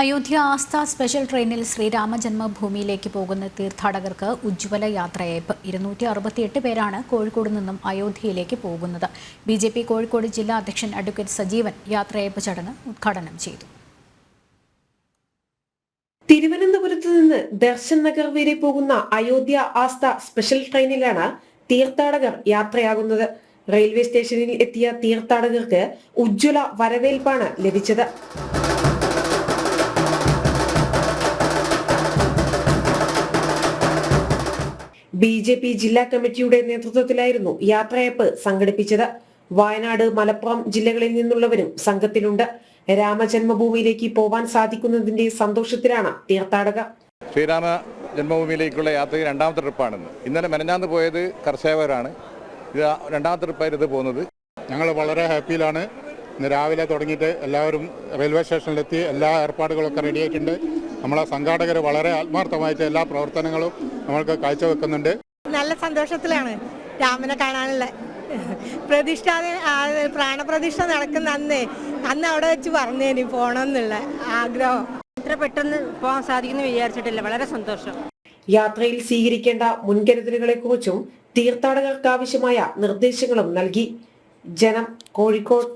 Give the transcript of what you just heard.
അയോധ്യ ആസ്ഥ special ട്രെയിനിൽ ശ്രീരാമ ജന്മഭൂമിയിലേക്ക് പോകുന്ന തീർത്ഥാടകർക്ക് ഉജ്ജ്വല യാത്രയയപ്പ്. ഇരുന്നൂറ്റി അറുപത്തിയെട്ട് പേരാണ് കോഴിക്കോട് നിന്നും അയോധ്യയിലേക്ക് പോകുന്നത്. ബി ജെ പി കോഴിക്കോട് ജില്ലാ അധ്യക്ഷൻ അഡ്വക്കേറ്റ് സജീവൻ യാത്രയയപ്പ് ചടങ്ങ് ഉദ്ഘാടനം ചെയ്തു. തിരുവനന്തപുരത്ത് നിന്ന് ദർശൻ നഗർ വരെ പോകുന്ന അയോധ്യ ആസ്ഥ സ്പെഷ്യൽ ട്രെയിനിലാണ് തീർത്ഥാടകർ യാത്രയാകുന്നത്. റെയിൽവേ സ്റ്റേഷനിൽ എത്തിയ തീർത്ഥാടകർക്ക് ഉജ്ജ്വല വരവേൽപ്പാണ് ലഭിച്ചത്. ബി ജെ പി ജില്ലാ കമ്മിറ്റിയുടെ നേതൃത്വത്തിലായിരുന്നു യാത്രയപ്പ് സംഘടിപ്പിച്ചത്. വയനാട് മലപ്പുറം ജില്ലകളിൽ നിന്നുള്ളവരും സംഘത്തിലുണ്ട്. രാമജന്മഭൂമിയിലേക്ക് പോവാൻ സാധിക്കുന്നതിന്റെ സന്തോഷത്തിലാണ് തീർത്ഥാടകർ ശ്രീരാമ ജന്മഭൂമിയിലേക്കുള്ള യാത്രയിൽ രണ്ടാമത്തെ ട്രിപ്പാണിന്ന്. ഇന്നലെ മെനഞ്ഞാന്ന് പോയത് കർഷകരാണ്. ഇത് രണ്ടാമത്തെ ട്രിപ്പായിരുന്നു പോകുന്നത്. ഞങ്ങൾ വളരെ ഹാപ്പിയിലാണ്. ഇന്ന് രാവിലെ തുടങ്ങിയിട്ട് എല്ലാവരും റെയിൽവേ സ്റ്റേഷനിലെത്തി എല്ലാ ഏർപ്പാടുകളൊക്കെ റെഡിയായിട്ടുണ്ട് നമ്മളെ സംഘാടകർ വളരെ ആത്മാർത്ഥമായിട്ട് എല്ലാ പ്രവർത്തനങ്ങളും നമ്മൾക്ക് കാഴ്ചവെക്കുന്നുണ്ട്. നല്ല സന്തോഷത്തിലാണ് രാമനെ കാണാനുള്ള. പ്രതിഷ്ഠ പ്രാണപ്രതിഷ്ഠ നടക്കുന്ന അന്ന് അന്ന് അവിടെ വെച്ച് പറഞ്ഞേനി പോണമെന്നുള്ള ആഗ്രഹം. ഇത്ര പെട്ടെന്ന് പോകാൻ സാധിക്കുന്നു വിചാരിച്ചിട്ടില്ല. വളരെ സന്തോഷം. യാത്രയിൽ സ്വീകരിക്കേണ്ട മുൻകരുതലുകളെക്കുറിച്ചും കുറിച്ചും തീർത്ഥാടകർക്കാവശ്യമായ നിർദ്ദേശങ്ങളും നൽകി. ജനം കോഴിക്കോട്.